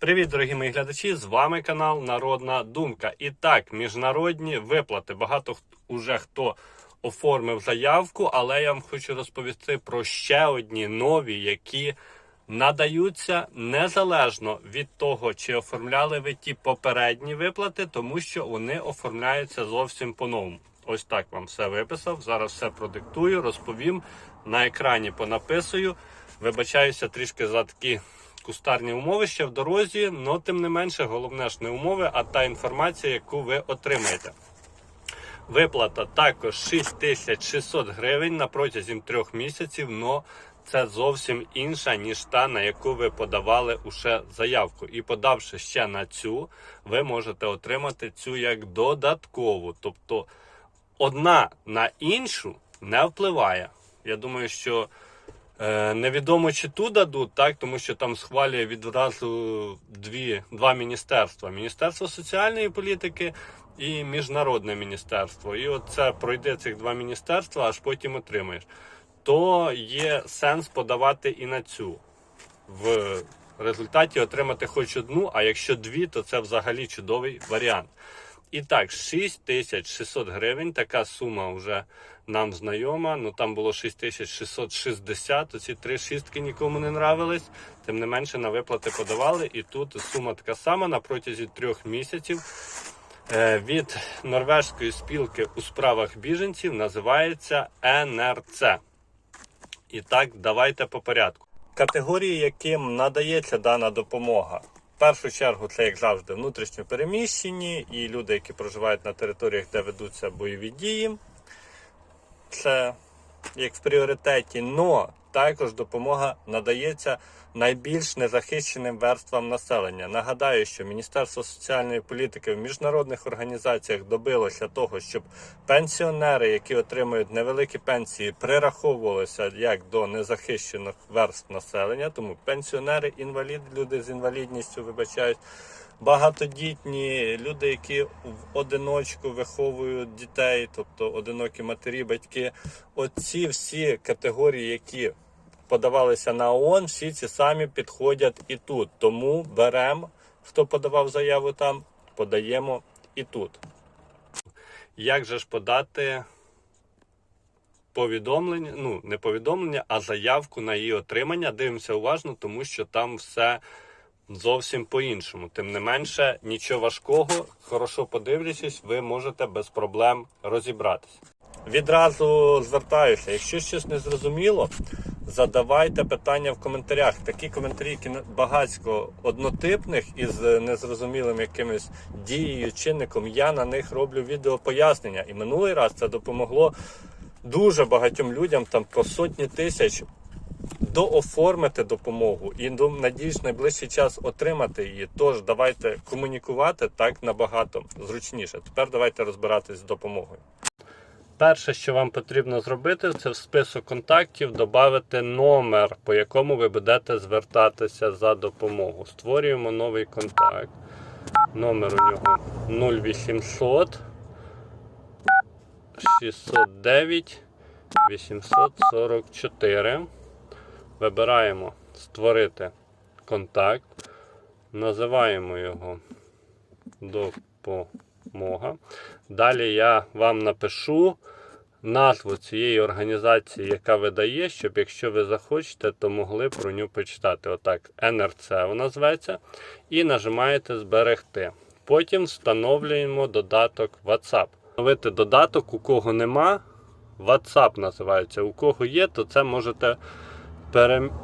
Привіт, дорогі мої глядачі! З вами канал Народна Думка. І так, міжнародні виплати. Багато уже хто оформив заявку, але я вам хочу розповісти про ще одні нові, які надаються незалежно від того, чи оформляли ви ті попередні виплати, тому що вони оформляються зовсім по-новому. Ось так вам все виписав. Зараз все продиктую, розповім. На екрані понаписую. Вибачаюся трішки за такі кустарні умови ще в дорозі, але тим не менше, головне ж не умови, а та інформація, яку ви отримаєте. Виплата також 6600 гривень на протязі трьох місяців, але це зовсім інша, ніж та, на яку ви подавали уже заявку. І подавши ще на цю, ви можете отримати цю як додаткову. Тобто одна на іншу не впливає. Я думаю, що невідомо чи ту дадуть, так, тому що там схвалює відразу дві, два міністерства: Міністерство соціальної політики і Міжнародне міністерство. І от це пройде цих два міністерства, аж потім отримаєш. То є сенс подавати і на цю. В результаті отримати хоч одну, а якщо дві, то це взагалі чудовий варіант. І так, 6600 гривень, така сума вже нам знайома. Ну там було 6660, оці три шістки нікому не нравились. Тим не менше на виплати подавали. І тут сума така сама на протязі трьох місяців. Е, Від норвежської спілки у справах біженців називається НРЦ. І так, давайте по порядку. Категорії, яким надається дана допомога. В першу чергу, це, як завжди, внутрішньо переміщені і люди, які проживають на територіях, де ведуться бойові дії. Це як в пріоритеті, но також допомога надається найбільш незахищеним верствам населення. Нагадаю, що Міністерство соціальної політики в міжнародних організаціях добилося того, щоб пенсіонери, які отримують невеликі пенсії, прираховувалися як до незахищених верств населення. Тому пенсіонери, інваліди, люди з інвалідністю, вибачають. Багатодітні люди, які в одиночку виховують дітей, тобто одинокі матері, батьки. Оці всі категорії, які подавалися на ООН, всі ці самі підходять і тут. Тому беремо, хто подавав заяву там, подаємо і тут. Як же ж подати повідомлення? Ну, не повідомлення, а заявку на її отримання. Дивимося уважно, тому що там все зовсім по-іншому. Тим не менше, нічого важкого, хорошо подивлячись, ви можете без проблем розібратися. Відразу звертаюся, якщо щось не зрозуміло, задавайте питання в коментарях. Такі коментарі, багатько однотипних із незрозумілим якимось дією, чинником, я на них роблю відео пояснення. І минулий раз це допомогло дуже багатьом людям, там по сотні тисяч дооформити допомогу і до- надіюсь найближчий час отримати її. Тож давайте комунікувати так набагато зручніше. Тепер давайте розбиратись з допомогою. Перше, що вам потрібно зробити, це в список контактів додати номер, по якому ви будете звертатися за допомогу. Створюємо новий контакт. Номер у нього 0800 609 844. Вибираємо Створити контакт. Називаємо його допомога. Далі я вам напишу назву цієї організації, яка видає, щоб якщо ви захочете, то могли про нього почитати. Отак, НРЦ вона зветься. І нажимаєте Зберегти. Потім встановлюємо додаток WhatsApp. Встановити додаток, у кого нема, WhatsApp називається. У кого є, то це можете перемотати.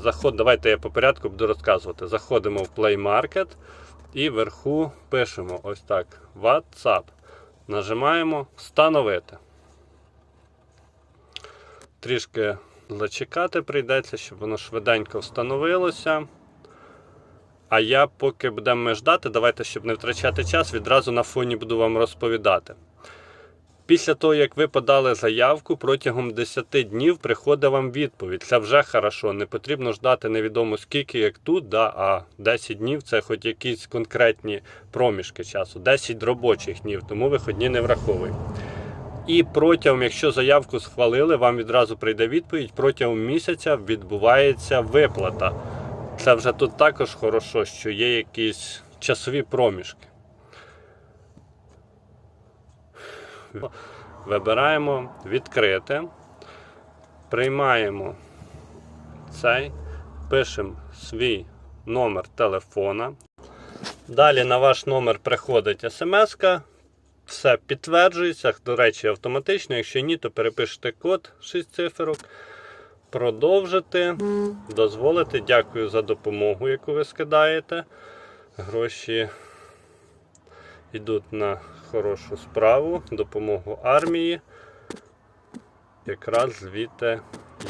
Заход... Давайте я по порядку буду розказувати. Заходимо в Play Market і вверху пишемо ось так: WhatsApp. Нажимаємо Встановити. Трішки зачекати прийдеться, щоб воно швиденько встановилося. А я, поки будемо ждати, давайте, щоб не втрачати час, відразу на фоні буду вам розповідати. Після того, як ви подали заявку, протягом 10 днів приходить вам відповідь. Це вже хорошо. Не потрібно ждати невідомо скільки, як тут, да, а 10 днів це хоч якісь конкретні проміжки часу, 10 робочих днів, тому виходні не враховуємо. І протягом, якщо заявку схвалили, вам відразу прийде відповідь. Протягом місяця відбувається виплата. Це вже тут також хорошо, що є якісь часові проміжки. Вибираємо відкрити, приймаємо цей, пишемо свій номер телефона. Далі на ваш номер приходить смс, все підтверджується, до речі, автоматично. Якщо ні, то перепишете код 6 циферок. Продовжити, дозволити. Дякую за допомогу, яку ви скидаєте. Гроші йдуть на хорошу справу, допомогу армії. Якраз звідти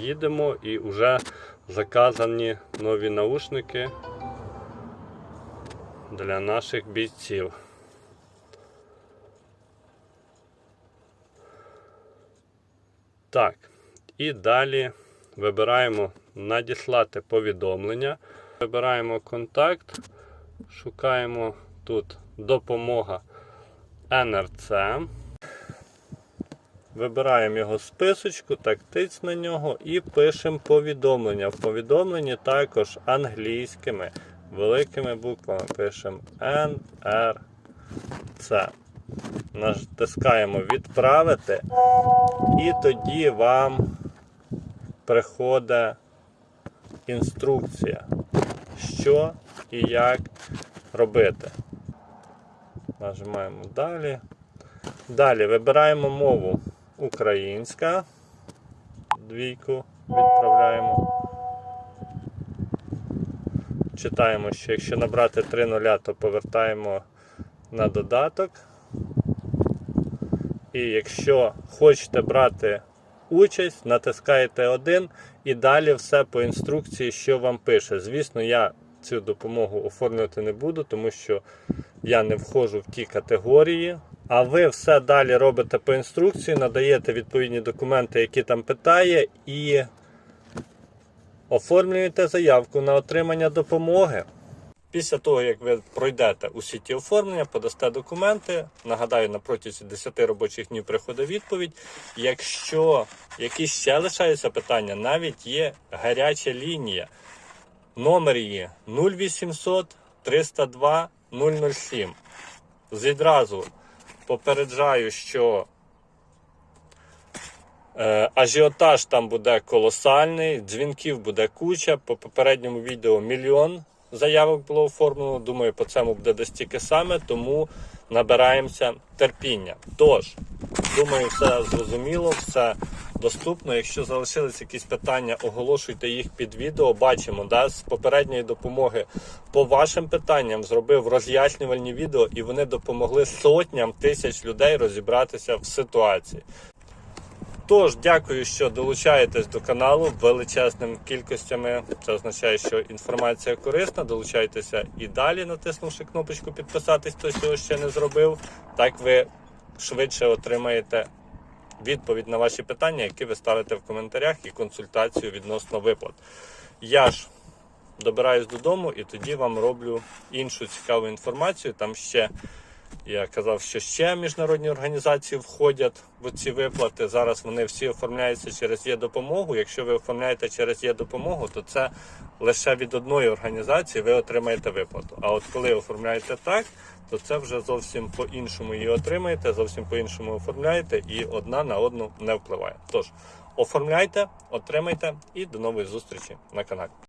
їдемо і вже заказані нові наушники для наших бійців. Так, і далі вибираємо надіслати повідомлення. Вибираємо контакт, шукаємо тут допомога НРЦ. Вибираємо його списочку, так тиць на нього і пишемо повідомлення. В повідомленні також англійськими великими буквами пишемо НРЦ. Натискаємо відправити, і тоді вам приходить інструкція, що і як робити. Нажимаємо далі. Далі вибираємо мову українська. Двійку відправляємо. Читаємо, що якщо набрати 3 нуля, то повертаємо на додаток. І якщо хочете брати участь, натискаєте один і далі все по інструкції, що вам пише. Звісно, я цю допомогу оформлювати не буду, тому що я не входжу в ті категорії. А ви все далі робите по інструкції, надаєте відповідні документи, які там питає, і оформлюєте заявку на отримання допомоги. Після того, як ви пройдете усі ті оформлення, подасте документи. Нагадаю, на протязі 10 робочих днів приходить відповідь. Якщо якісь ще лишаються питання, навіть є гаряча лінія. Номер її 0800 302 007. Відразу попереджаю, що е, ажіотаж там буде колосальний, дзвінків буде куча. По попередньому відео мільйон заявок було оформлено. Думаю, по цьому буде десь тільки саме, тому набираємося терпіння. Тож, думаю, все зрозуміло, все доступно. Якщо залишились якісь питання, оголошуйте їх під відео. Бачимо, да, з попередньої допомоги по вашим питанням зробив роз'яснювальні відео, і вони допомогли сотням тисяч людей розібратися в ситуації. Тож, дякую, що долучаєтесь до каналу величезними кількостями. Це означає, що інформація корисна. Долучайтеся і далі, натиснувши кнопочку підписатись, хто цього ще не зробив. Так ви швидше отримаєте відповідь на ваші питання, які ви ставите в коментарях, і консультацію відносно виплат. Я ж добираюсь додому і тоді вам роблю іншу цікаву інформацію. Там ще я казав, що ще міжнародні організації входять в ці виплати. Зараз вони всі оформляються через є допомогу. Якщо ви оформляєте через є допомогу, то це лише від одної організації ви отримаєте виплату. А от коли оформляєте так, то це вже зовсім по-іншому її отримаєте, зовсім по-іншому оформляєте і одна на одну не впливає. Тож оформляйте, отримайте і до нової зустрічі на каналі.